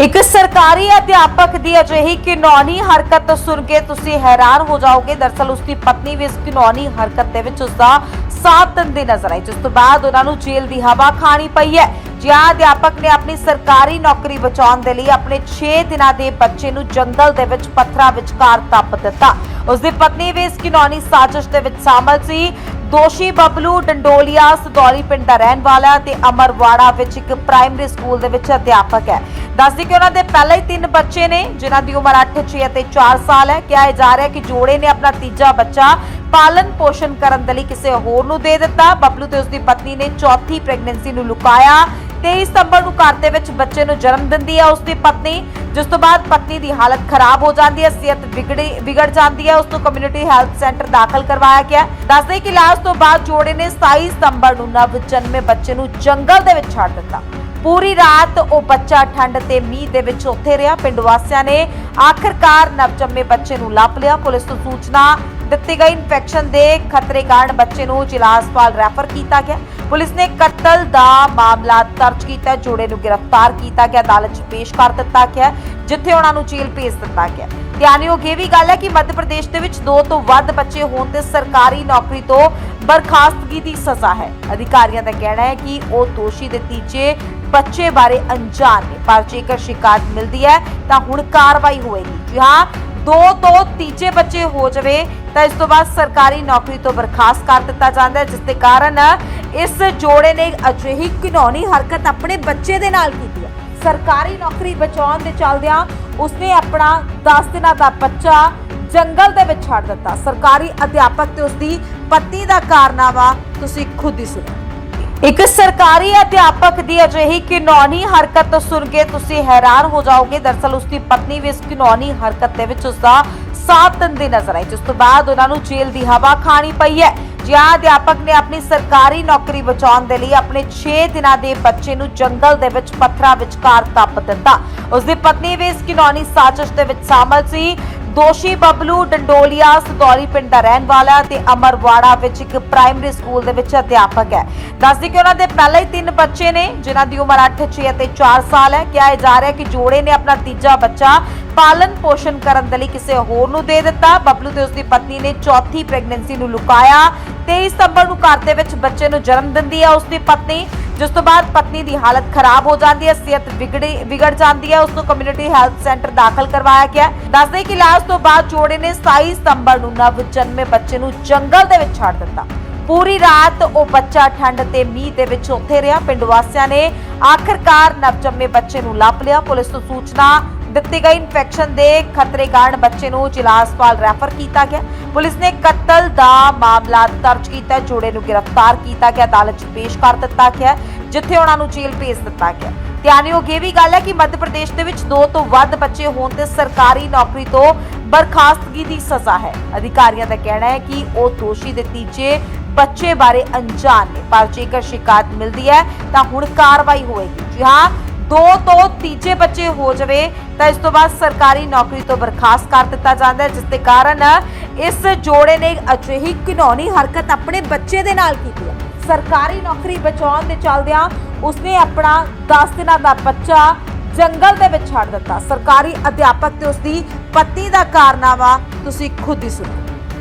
ਇੱਕ ਸਰਕਾਰੀ ਅਧਿਆਪਕ ਦੀ ਅਜਿਹੀ ਘਿਨੌਣੀ ਹਰਕਤ ਸੁਣ ਕੇ ਤੁਸੀਂ ਹੈਰਾਨ ਹੋ ਜਾਓਗੇ। ਦਰਸਲ ਉਸ ਦੀ ਪਤਨੀ ਵੀ ਇਸ ਘਿਨੌਣੀ ਹਰਕਤ ਦੇ ਵਿੱਚ ਉਸ ਦਾ ਸਾਥ ਦਿੰਦੀ ਨਜ਼ਰ ਆਈ ਜਿਸ ਤੋਂ ਬਾਅਦ ਉਹਨਾਂ ਨੂੰ ਜੇਲ੍ਹ ਦੀ ਹਵਾ ਖਾਣੀ ਪਈ ਹੈ। ਜਿਹਾਂ ਅਧਿਆਪਕ ਨੇ ਆਪਣੀ ਸਰਕਾਰੀ ਨੌਕਰੀ ਬਚਾਉਣ ਦੇ ਲਈ ਆਪਣੇ 6 ਦਿਨਾਂ ਦੇ ਬੱਚੇ ਨੂੰ ਜੰਗਲ ਦੇ ਵਿੱਚ ਪੱਥਰਾਂ ਵਿਚਕਾਰ ਤੱਪ ਦਿੱਤਾ। ਉਸ ਦੀ ਪਤਨੀ ਵੀ ਇਸ ਘਿਨੌਣੀ ਸਾਜ਼ਿਸ਼ ਦੇ ਵਿੱਚ ਸ਼ਾਮਲ ਸੀ। ਦੋਸ਼ੀ ਬਬਲੂ ਡੰਡੋਲੀਆ ਸਦੌਲੀ ਪਿੰਡ ਦਾ ਰਹਿਣ ਵਾਲਾ ਤੇ ਅਮਰਵਾੜਾ ਵਿੱਚ ਇੱਕ ਪ੍ਰਾਇਮਰੀ ਸਕੂਲ ਦੇ ਵਿੱਚ ਅਧਿਆਪਕ ਹੈ। ਦੱਸਦੀ ਕਿ ਉਹਨਾਂ ਦੇ ਪਹਿਲਾਂ ਹੀ ਤਿੰਨ ਬੱਚੇ ਨੇ ਜਿਨ੍ਹਾਂ ਦੀ ਉਮਰ 8, 6 ਅਤੇ 4 ਸਾਲ ਹੈ। ਕਿਹਾ ਜਾ ਰਿਹਾ ਕਿ ਜੋੜੇ ਨੇ ਆਪਣਾ ਤੀਜਾ ਬੱਚਾ ਪਾਲਣ ਪੋਸ਼ਣ ਕਰਨ ਦੇ ਲਈ ਕਿਸੇ ਹੋਰ ਨੂੰ ਦੇ ਦਿੱਤਾ। ਬਬਲੂ ਤੇ ਉਸ ਪਤਨੀ ਨੇ ਚੌਥੀ ਪ੍ਰੈਗਨੈਂਸੀ ਨੂੰ ਲੁਕਾਇਆ। 23 ਸਤੰਬਰ ਨੂੰ ਘਰ ਦੇ ਵਿੱਚ ਬੱਚੇ ਨੂੰ ਜਨਮ ਦਿੰਦੀ ਹੈ ਉਸਦੀ ਪਤਨੀ। ਜਿਸ ਤੋਂ ਬਾਅਦ ਪਤਨੀ ਦੀ ਹਾਲਤ ਖਰਾਬ ਹੋ ਜਾਂਦੀ ਹੈ ਸਿਹਤ ਵਿਗੜੀ ਵਿਗੜ ਜਾਂਦੀ ਹੈ। ਉਸ ਨੂੰ ਕਮਿਊਨਿਟੀ ਹੈਲਥ ਸੈਂਟਰ ਦਾਖਲ ਕਰਵਾਇਆ ਗਿਆ ਦੱਸਦੇ ਕਿ ਇਲਾਜ ਤੋਂ ਬਾਅਦ ਜੋੜੇ ਨੇ 27 ਸਤੰਬਰ ਨੂੰ ਨਵ ਜਨਮੇ ਬੱਚੇ ਨੂੰ ਜੰਗਲ ਦੇ ਵਿੱਚ ਛੱਡ ਦਿੱਤਾ। ਪੂਰੀ ਰਾਤ ਉਹ ਬੱਚਾ ਠੰਡ ਤੇ ਮੀਂਹ ਦੇ ਵਿੱਚ ਉੱਥੇ ਰਿਹਾ। ਪਿੰਡ ਵਾਸੀਆਂ ਨੇ ਆਖਰਕਾਰ ਨਵਜੰਮੇ ਬੱਚੇ ਨੂੰ ਲੱਭ ਲਿਆ। ਪੁਲਿਸ ਨੂੰ ਸੂਚਨਾ ਦਿੱਤੀ ਗਈ। ਇਨਫੈਕਸ਼ਨ ਦੇ ਖਤਰੇ ਕਾਰਨ ਬੱਚੇ ਨੂੰ ਜ਼ਿਲ੍ਹਾ ਹਸਪਤਾਲ ਰੈਫਰ ਕੀਤਾ ਗਿਆ। ਪੁਲਿਸ ਨੇ ਕਤਲ ਦਾ ਮਾਮਲਾ ਦਰਜ ਕੀਤਾ। ਜੋੜੇ ਨੂੰ ਗ੍ਰਿਫਤਾਰ ਕੀਤਾ ਗਿਆ। ਅਦਾਲਤ 'ਚ ਪੇਸ਼ ਕਰ ਦਿੱਤਾ ਗਿਆ, ਜਿੱਥੇ ਉਹਨਾਂ ਨੂੰ ਜੇਲ੍ਹ ਭੇਜ ਦਿੱਤਾ ਗਿਆ। ਧਿਆਨਯੋਗ ਇਹ ਵੀ ਗੱਲ ਹੈ ਕਿ ਮੱਧ ਪ੍ਰਦੇਸ਼ ਦੇ ਵਿੱਚ ਦੋ ਤੋਂ ਵੱਧ ਬੱਚੇ ਹੋਣ ਤੇ ਸਰਕਾਰੀ ਨੌਕਰੀ ਤੋਂ ਬਰਖਾਸਤਗੀ ਦੀ ਸਜ਼ਾ ਹੈ। ਅਧਿਕਾਰੀਆਂ ਦਾ ਕਹਿਣਾ ਹੈ ਕਿ ਉਹ ਦੋਸ਼ੀ ਦੇ ਤੀਜੇ ਬੱਚੇ ਬਾਰੇ ਅਣਜਾਣ ਨੇ। ਪਰ ਜੇਕਰ ਸ਼ਿਕਾਇਤ ਮਿਲਦੀ ਹੈ, ਤਾਂ ਹੁਣ ਕਾਰਵਾਈ ਹੋਏਗੀ। ਜੀ ਹਾਂ, ਦੋ ਤੋਂ ਤੀਜੇ ਬੱਚੇ ਹੋ ਜਾਵੇ, ਤਾਂ ਇਸ ਤੋਂ ਬਾਅਦ ਸਰਕਾਰੀ ਨੌਕਰੀ ਤੋਂ ਬਰਖਾਸਤ ਕਰ ਦਿੱਤਾ ਜਾਂਦਾ ਹੈ, ਜਿਸ ਦੇ ਕਾਰਨ ਇਸ ਜੋੜੇ ਨੇ ਅਜਿਹੀ ਘਿਨੌਣੀ ਹਰਕਤ ਆਪਣੇ ਬੱਚੇ ਦੇ ਨਾਲ ਕੀਤੀ ਹੈ। ਸਰਕਾਰੀ ਨੌਕਰੀ ਬਚਾਉਣ ਦੇ ਚੱਲਦਿਆਂ ਉਸਨੇ ਆਪਣਾ 10 ਦਿਨਾਂ ਦਾ ਬੱਚਾ ਜੰਗਲ ਦੇ ਵਿੱਚ ਛੱਡ ਦਿੱਤਾ। ਸਰਕਾਰੀ ਅਧਿਆਪਕ ਤੇ ਉਸਦੀ ਪਤਨੀ ਦਾ ਕਾਰਨਾਮਾ ਤੁਸੀਂ ਖੁਦ ਹੀ ਸੁਣੋ ਇੱਕ ਸਰਕਾਰੀ ਅਧਿਆਪਕ ਦੀ ਅਜਿਹੀ ਘਿਨੌਣੀ ਹਰਕਤ ਸੁਣ ਕੇ ਤੁਸੀਂ ਹੈਰਾਨ ਹੋ ਜਾਓਗੇ। ਦਰਸਲ ਉਸ ਦੀ ਪਤਨੀ ਵੀ ਇਸ ਘਿਨੌਣੀ ਹਰਕਤ ਦੇ ਵਿੱਚ ਉਸ ਦਾ ਸਾਥ ਦਿੰਦੀ ਨਜ਼ਰ ਆਈ, ਜਿਸ ਤੋਂ ਬਾਅਦ ਉਹਨਾਂ ਨੂੰ ਜੇਲ੍ਹ ਦੀ ਹਵਾ ਖਾਣੀ ਪਈ ਹੈ। ਜਿਹਾਂ ਅਧਿਆਪਕ ਨੇ ਆਪਣੀ ਸਰਕਾਰੀ ਨੌਕਰੀ ਬਚਾਉਣ ਦੇ ਲਈ ਆਪਣੇ 6 ਦਿਨਾਂ ਦੇ ਬੱਚੇ ਨੂੰ ਜੰਗਲ ਦੇ ਵਿੱਚ ਪੱਥਰਾਂ ਵਿਚਕਾਰ ਕੱਪ ਦਿੱਤਾ। ਉਸ ਦੀ ਪਤਨੀ ਵੀ ਇਸ ਘਿਨੌਣੀ ਸਾਜ਼ਿਸ਼ ਦੇ ਵਿੱਚ ਸ਼ਾਮਲ ਸੀ। ਦੋਸ਼ੀ ਬਬਲੂ ਡੰਡੋਲੀਆ ਸਤੌਲੀ ਪਿੰਡ ਦਾ ਰਹਿਣ ਵਾਲਾ ਹੈ ਤੇ ਅਮਰਵਾੜਾ ਵਿੱਚ ਇੱਕ ਪ੍ਰਾਇਮਰੀ ਸਕੂਲ ਦੇ ਵਿੱਚ ਅਧਿਆਪਕ ਹੈ। ਦੱਸਦੀ ਕਿ ਉਹਨਾਂ ਦੇ ਪਹਿਲੇ ਹੀ ਤਿੰਨ ਬੱਚੇ ਨੇ ਜਿਨ੍ਹਾਂ ਦੀ ਉਮਰ 8, 6 ਅਤੇ 4 ਸਾਲ ਹੈ। ਕਿਹਾ ਜਾ ਰਿਹਾ ਹੈ ਕਿ ਜੋੜੇ ਨੇ ਆਪਣਾ ਤੀਜਾ ਬੱਚਾ ਪਾਲਣ ਪੋਸ਼ਣ ਕਰਨ ਦੇ ਲਈ ਕਿਸੇ ਹੋਰ ਨੂੰ ਦੇ ਦਿੱਤਾ। ਬਬਲੂ ਤੇ ਉਸਦੀ ਪਤਨੀ ਨੇ ਚੌਥੀ ਪ੍ਰੈਗਨੈਂਸੀ ਨੂੰ ਲੁਕਾਇਆ। 23 ਸਤੰਬਰ ਨੂੰ ਘਰ ਦੇ ਵਿੱਚ ਬੱਚੇ ਨੂੰ ਜਨਮ ਦਿੰਦੀ ਹੈ ਉਸ ਦੀ ਪਤਨੀ, ਜਿਸ ਤੋਂ ਬਾਅਦ ਪਤਨੀ ਦੀ ਹਾਲਤ ਖਰਾਬ ਹੋ ਜਾਂਦੀ ਹੈ, ਸਿਹਤ ਵਿਗੜੀ, ਵਿਗੜ ਜਾਂਦੀ ਹੈ ਉਸ ਨੂੰ ਕਮਿਊਨਿਟੀ ਹੈਲਥ ਸੈਂਟਰ ਦਾਖਲ ਕਰਵਾਇਆ ਗਿਆ ਦੱਸਦੇ ਕਿ ਇਲਾਜ ਤੋਂ ਬਾਅਦ ਜੋੜੇ ਨੇ 27 ਸਤੰਬਰ ਨੂੰ ਨਵ ਜਨਮੇ ਬੱਚੇ ਨੂੰ ਜੰਗਲ ਦੇ ਵਿੱਚ ਛੱਡ ਦਿੱਤਾ। ਪੂਰੀ ਰਾਤ ਉਹ ਬੱਚਾ ਠੰਡ ਤੇ ਮੀਂਹ ਦੇ ਵਿੱਚ ਉੱਥੇ ਰਿਹਾ। ਪਿੰਡ ਵਾਸੀਆਂ ਨੇ ਆਖਰਕਾਰ ਨਵਜੰਮੇ ਬੱਚੇ ਨੂੰ ਲੱਭ ਲਿਆ। ਪੁਲਿਸ ਨੂੰ ਸੂਚਨਾ ਦਿੱਤੀ ਗਈ। ਇਨਫੈਕਸ਼ਨ ਦੇ ਖਤਰੇ ਕਾਰਨ ਬੱਚੇ ਨੂੰ ਜ਼ਿਲ੍ਹਾ ਹਸਪਤਾਲ ਰੈਫਰ ਕੀਤਾ ਗਿਆ। ਪੁਲਿਸ ਨੇ ਕਤਲ ਦਾ ਮਾਮਲਾ ਦਰਜ ਕੀਤਾ। ਜੋੜੇ ਨੂੰ ਗ੍ਰਿਫਤਾਰ ਕੀਤਾ ਗਿਆ। ਅਦਾਲਤ 'ਚ ਪੇਸ਼ ਕਰ ਦਿੱਤਾ ਗਿਆ, ਜਿੱਥੇ ਉਹਨਾਂ ਨੂੰ ਜੇਲ੍ਹ ਭੇਜ ਦਿੱਤਾ ਗਿਆ। ਧਿਆਨਯੋਗ ਇਹ ਵੀ ਗੱਲ ਹੈ ਕਿ ਮੱਧ ਪ੍ਰਦੇਸ਼ ਦੇ ਵਿੱਚ ਦੋ ਤੋਂ ਵੱਧ ਬੱਚੇ ਹੋਣ ਤੇ ਸਰਕਾਰੀ ਨੌਕਰੀ ਤੋਂ ਬਰਖਾਸਤਗੀ ਦੀ ਸਜ਼ਾ ਹੈ। ਅਧਿਕਾਰੀਆਂ ਦਾ ਕਹਿਣਾ ਹੈ ਕਿ ਉਹ ਦੋਸ਼ੀ ਦੇ ਤੀਜੇ ਬੱਚੇ ਬਾਰੇ ਅਣਜਾਣ ਨੇ। ਪਰ ਜੇਕਰ ਸ਼ਿਕਾਇਤ ਮਿਲਦੀ ਹੈ, ਤਾਂ ਹੁਣ ਕਾਰਵਾਈ ਹੋਏਗੀ। ਜੀ ਹਾਂ, ਦੋ ਤੋਂ ਤੀਜੇ ਬੱਚੇ ਹੋ ਜਾਵੇ, ਤਾਂ ਇਸ ਤੋਂ ਬਾਅਦ ਸਰਕਾਰੀ ਨੌਕਰੀ ਤੋਂ ਬਰਖਾਸਤ ਕਰ ਦਿੱਤਾ ਜਾਂਦਾ ਹੈ, ਜਿਸ ਦੇ ਕਾਰਨ ਇਸ ਜੋੜੇ ਨੇ ਅਜਿਹੀ ਘਿਨੌਣੀ ਹਰਕਤ ਆਪਣੇ ਬੱਚੇ ਦੇ ਨਾਲ ਕੀਤੀ ਹੈ। ਸਰਕਾਰੀ ਨੌਕਰੀ ਬਚਾਉਣ ਦੇ ਚੱਲਦਿਆਂ ਉਸਨੇ ਆਪਣਾ 10 ਦਿਨਾਂ ਦਾ ਬੱਚਾ ਜੰਗਲ ਦੇ ਵਿੱਚ ਛੱਡ ਦਿੱਤਾ। ਸਰਕਾਰੀ ਅਧਿਆਪਕ ਤੇ ਉਸਦੀ ਪਤਨੀ ਦਾ ਕਾਰਨਾਮਾ ਤੁਸੀਂ ਖੁਦ ਹੀ ਸੁਣੋ।